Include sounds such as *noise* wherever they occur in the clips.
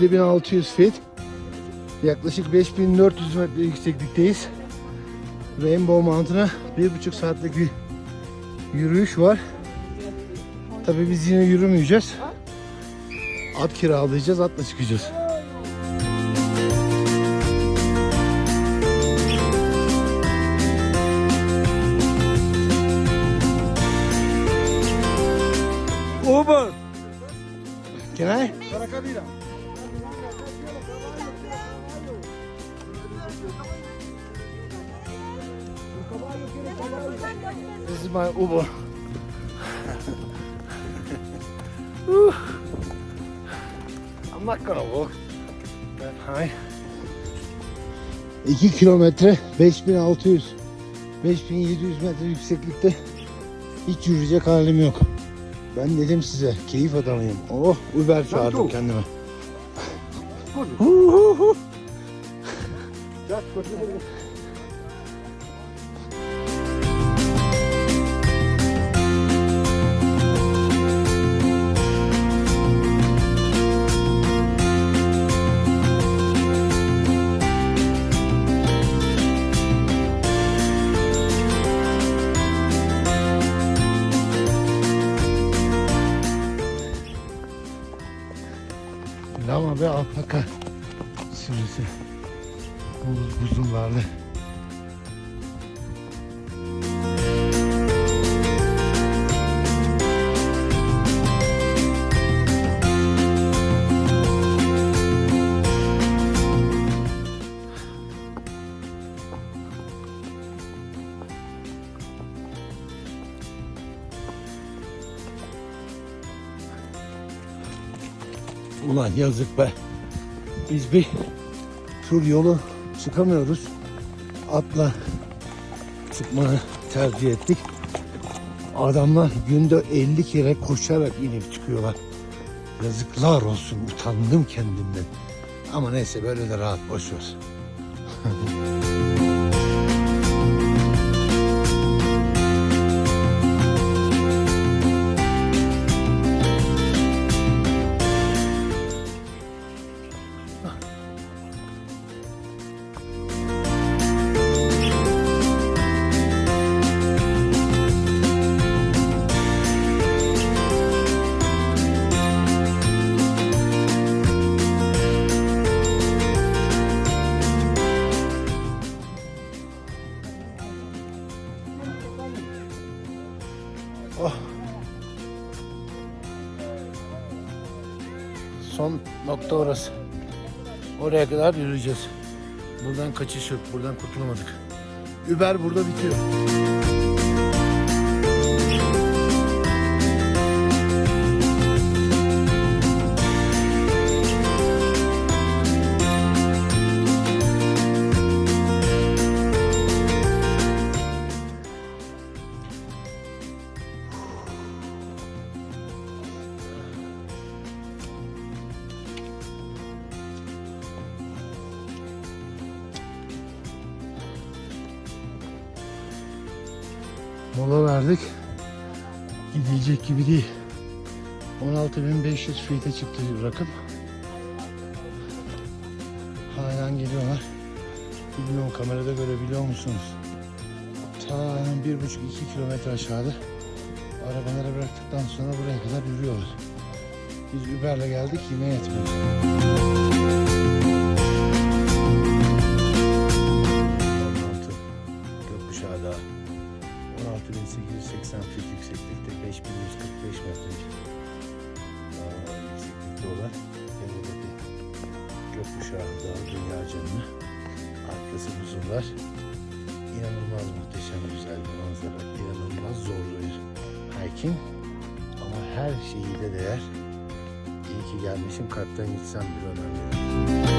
17.600 feet. Yaklaşık 5400 metre yükseklikteyiz. Rainbow Mountain'a bir buçuk saatlik bir yürüyüş var. Tabii biz yine yürümeyeceğiz. At kiralayacağız, atla çıkacağız. This is my Uber. *laughs* I'm not gonna walk that high. 2 kilometre 5600 5700 metre yükseklikte hiç yürüyecek halim yok. Ben dedim size keyif adamıyım. Oh Uber çağırdım kendime. Hu alpaka sürüsü. Buz buzullarlı. Ulan yazık be. Biz bir tur yolu çıkamıyoruz. Atla çıkmayı tercih ettik. Adamlar günde 50 kere koşarak inip çıkıyorlar. Yazıklar olsun utandım kendimden. Ama neyse böyle de rahat boş. *laughs* Son nokta orası. Oraya kadar yürüyeceğiz. Buradan kaçış yok. Buradan kurtulamadık. Uber burada bitiyor. Mola verdik. Gidilecek gibi değil. 16.500 feet'e çıktı rakım. Halen geliyorlar. Bilmiyorum kamerada görebiliyor musunuz? Ta bir buçuk iki kilometre aşağıda. Arabaları bıraktıktan sonra buraya kadar yürüyorlar. Biz Uber'le geldik yine yetmedi. 16.880 feet yükseklikte 5145 metre yükseklikte olan Yalova'daki Gökkuşağı Dağı dünya canlı. Arkası buzullar. İnanılmaz muhteşem güzel bir manzara. İnanılmaz bir hiking. Ama her şeyi de değer. İyi ki gelmişim. Kalpten gitsem bir önemli.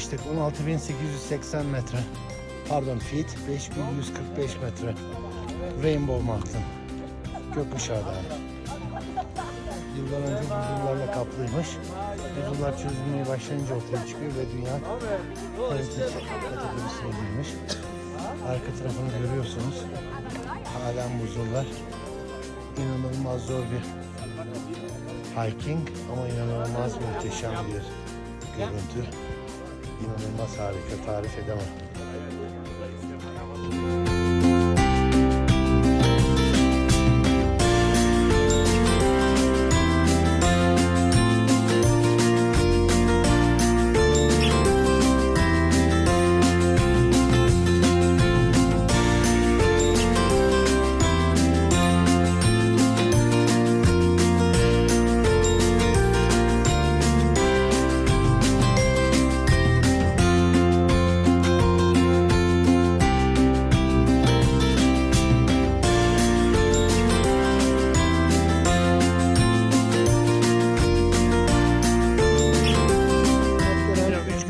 Çıkmıştık. 16.880 metre. Pardon feet. 5145 metre. Rainbow Mountain. Gökkuşağı Dağı. Yıllar önce buzullarla kaplıymış. Buzullar çözülmeye başlayınca ortaya çıkıyor ve dünya haritas kategorisine girmiş. Arka tarafını görüyorsunuz. Halen buzullar. İnanılmaz zor bir hiking ama inanılmaz muhteşem bir görüntü. İnanılmaz harika tarif edemem.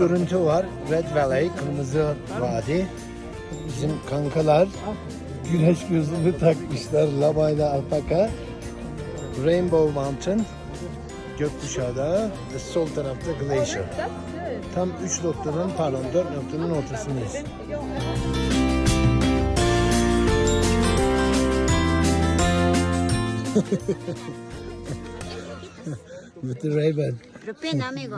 Görüntü var. Red Valley, Kırmızı Vadi. Bizim kankalar güneş gözlüğünü takmışlar. Lamayla alpaka. Rainbow Mountain. Gökkuşağı Dağı ve sol tarafta Glacier. Tam 3 noktanın pardon 4 noktanın ortasındayız. *laughs* With the Ray-Ban. Amigo.